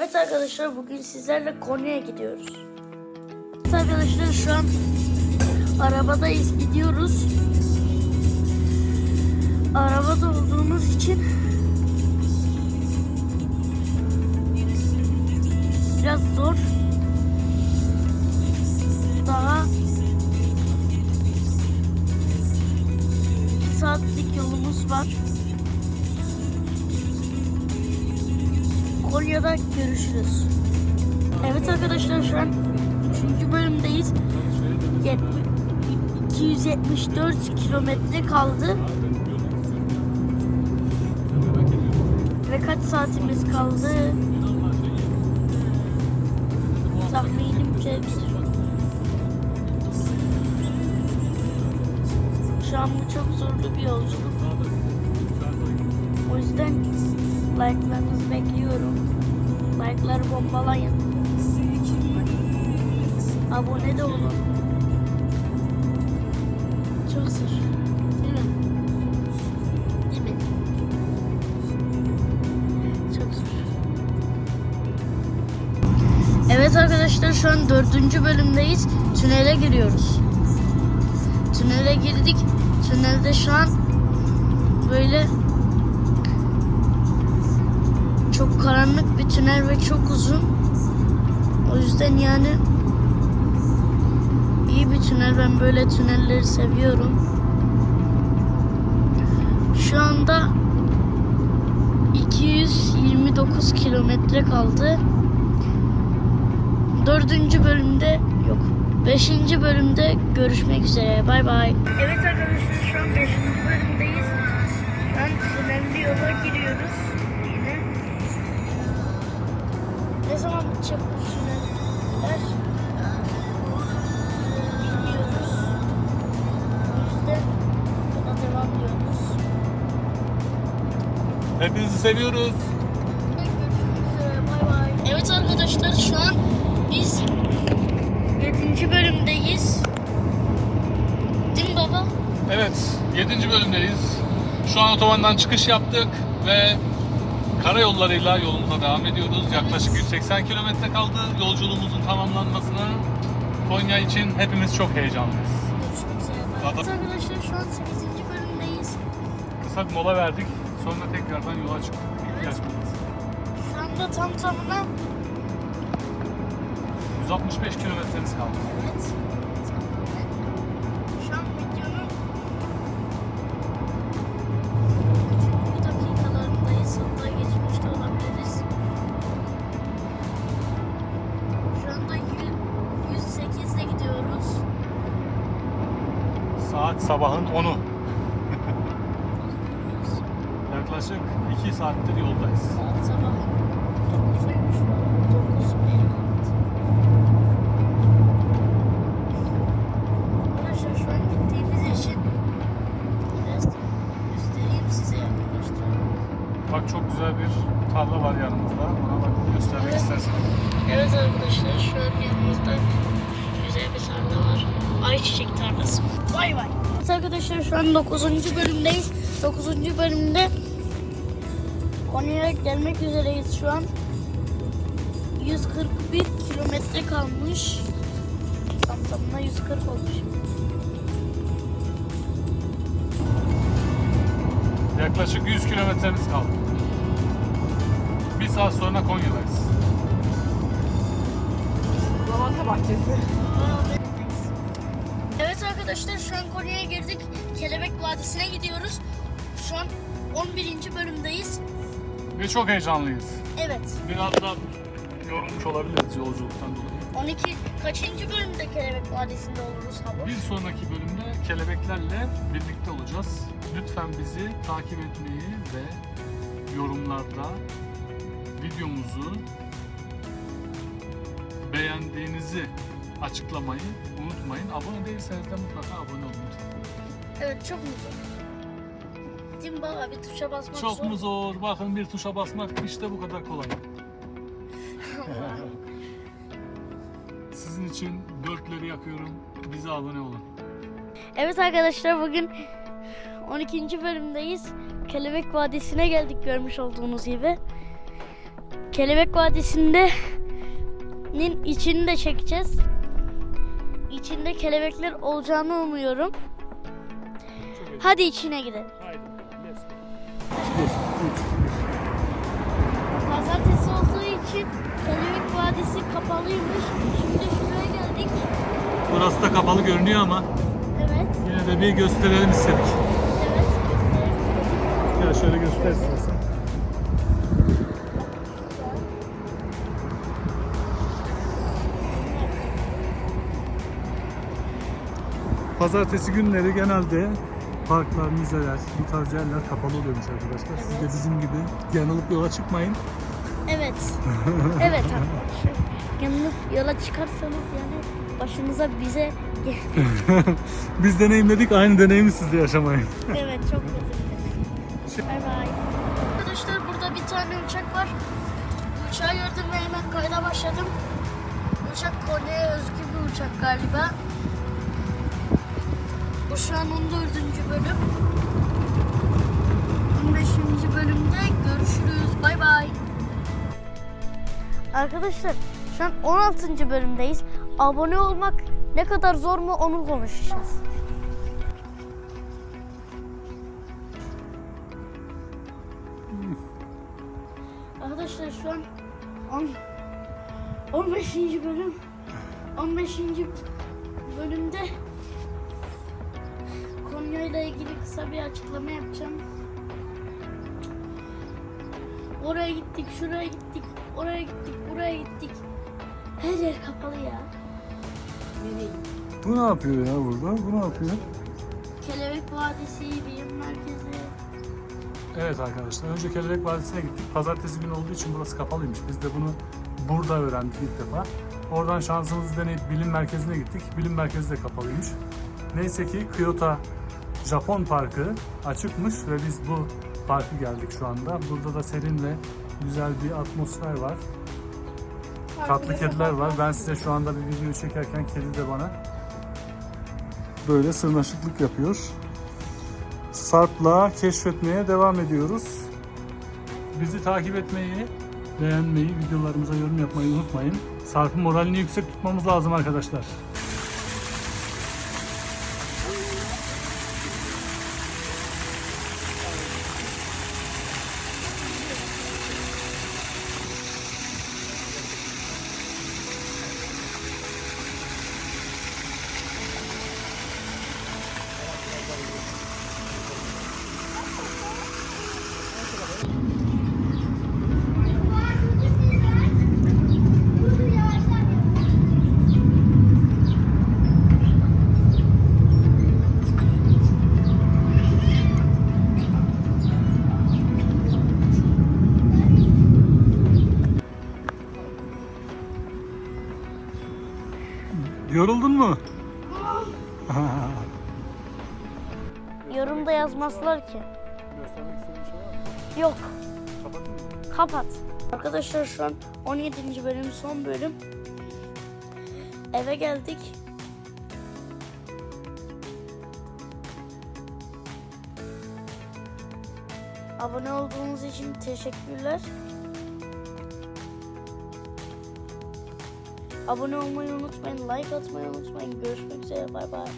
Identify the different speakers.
Speaker 1: Evet arkadaşlar bugün sizlerle Konya'ya gidiyoruz. Evet arkadaşlar şu an arabadayız gidiyoruz. Arabada olduğumuz için biraz zor. Daha saatlik yolumuz var. Konya'da görüşürüz. Evet arkadaşlar şu an 3. bölümdeyiz. Yet- 274 kilometre kaldı. Ve kaç saatimiz kaldı? Tahminimce bir. Şu an bu çok zorlu bir yolculuk. O yüzden like'larınızı bekliyorum. Like'ları bombalayın. Abone de olun. Çok zor. Değil mi? Değil mi? Çok zor. Evet arkadaşlar şu an dördüncü bölümdeyiz. Tünele giriyoruz. Tünele girdik. Tünelde şu an böyle çok karanlık bir tünel ve çok uzun. O yüzden yani iyi bir tünel. Ben böyle tünelleri seviyorum. Şu anda 229 kilometre kaldı. Dördüncü bölümde yok. Beşinci bölümde görüşmek üzere. Bay bay. Evet arkadaşlar tüneller? Bilmiyoruz. O yüzden yola devam ediyoruz.
Speaker 2: Hepinizi seviyoruz.
Speaker 1: Evet arkadaşlar şu an biz 7. bölümdeyiz. Değil mi baba?
Speaker 2: Evet, 7. bölümdeyiz. Şu an otobandan çıkış yaptık ve karayollarıyla yolumuza devam ediyoruz. Yaklaşık 180 kilometre kaldı yolculuğumuzun tamamlanmasına. Konya için hepimiz çok heyecanlıyız.
Speaker 1: Görüşmek üzere. Evet arkadaşlar şu an 8. bölümdeyiz.
Speaker 2: Kısa bir mola verdik. Sonra tekrardan yola çıktık.
Speaker 1: Evet. Şu anda tam tamına
Speaker 2: 165 kilometremiz kaldı.
Speaker 1: Evet.
Speaker 2: Saat sabahın 10'u.
Speaker 1: Bakıyoruz.
Speaker 2: Yaklaşık 2 saattir yoldayız.
Speaker 1: Saat sabah 9'uymuş. Vay vay. Evet arkadaşlar şu an 9. bölümdeyiz. 9. bölümde Konya'ya gelmek üzereyiz şu an. 141 kilometre kalmış. Tam tamına 140 olmuş.
Speaker 2: Yaklaşık 100 kilometremiz kaldı. Bir saat sonra Konya'dayız.
Speaker 3: Lavanta bahçesi.
Speaker 1: Arkadaşlar şu an Konya'ya girdik. Kelebek Vadisi'ne gidiyoruz. Şu an 11. bölümdeyiz.
Speaker 2: Ve çok heyecanlıyız.
Speaker 1: Evet.
Speaker 2: Biraz da yorulmuş olabiliriz yolculuktan dolayı.
Speaker 1: 12 kaçıncı bölümde Kelebek Vadisi'nde oluruz hava?
Speaker 2: Bir sonraki bölümde kelebeklerle birlikte olacağız. Lütfen bizi takip etmeyi ve yorumlarda videomuzu beğendiğinizi açıklamayı unutmayın. Abone değilseniz de mutlaka abone olun.
Speaker 1: Evet çok mu zor? Değil mi baba bir tuşa basmak
Speaker 2: Çok
Speaker 1: zor.
Speaker 2: mu zor? Bakın bir tuşa basmak işte bu kadar kolay. Sizin için dörtleri yakıyorum. Bize abone olun.
Speaker 1: evet arkadaşlar bugün 12. bölümdeyiz. Kelebek Vadisi'ne geldik görmüş olduğunuz gibi. Kelebek Vadisi'nde nin içini de çekeceğiz. İçinde kelebekler olacağını umuyorum. Hadi içine gidelim. Pazartesi olduğu için Kelebek Vadisi kapalıymış. Şimdi şuraya geldik.
Speaker 2: Burası da kapalı görünüyor ama
Speaker 1: Evet.
Speaker 2: yine de bir gösterelim istedik.
Speaker 1: Evet. gösterelim.
Speaker 2: Ya şöyle göster istersen. Pazartesi günleri genelde parklar, müzeler, bu tarz yerler kapalı oluyormuş arkadaşlar. Siz de bizim gibi yanılıp yola çıkmayın.
Speaker 1: Evet. evet arkadaşlar. Yanılıp yola çıkarsanız yani başınıza bize
Speaker 2: Biz deneyimledik, aynı deneyimi siz de yaşamayın.
Speaker 1: Evet çok dilerim. Bay bay. Arkadaşlar burada bir tane uçak var. Uçağı gördüm ve hemen kayda başladım. Uçak Konya'ya özgü bir uçak galiba. Şu an 14. bölüm. 15. bölümde görüşürüz. Bay bay. Arkadaşlar şu an 16. bölümdeyiz. Abone olmak ne kadar zor mu onu konuşacağız. Arkadaşlar şu an 10 15. bölüm 15. bölümde Konya ile ilgili kısa bir açıklama yapacağım. Oraya gittik, şuraya gittik, oraya gittik, buraya gittik. Her yer kapalı ya.
Speaker 2: Bu ne yapıyor ya burada? Bu ne yapıyor?
Speaker 1: Kelebek Vadisi, bilim merkezi.
Speaker 2: Evet arkadaşlar, önce Kelebek Vadisi'ne gittik. Pazartesi günü olduğu için burası kapalıymış. Biz de bunu burada öğrendik ilk defa. Oradan şansımızı deneyip bilim merkezine gittik. Bilim merkezi de kapalıymış. Neyse ki Kyoto Japon Parkı açıkmış ve biz bu parkı geldik şu anda. Burada da serin ve güzel bir atmosfer var. Tatlı kediler var. Ben size şu anda bir video çekerken kedi de bana böyle sırnaşıklık yapıyor. Sarp'la keşfetmeye devam ediyoruz. Bizi takip etmeyi, beğenmeyi, videolarımıza yorum yapmayı unutmayın. Sarp'ın moralini yüksek tutmamız lazım arkadaşlar. Yoruldun mu?
Speaker 1: Yorumda yazmazlar ki. Yok.
Speaker 2: Kapatın mı?
Speaker 1: Kapat. Arkadaşlar şu an 17. bölüm son bölüm. Eve geldik. Abone olduğunuz için teşekkürler. Abone olmayı unutmayın, like atmayı unutmayın. Görüşmek üzere, bay bay.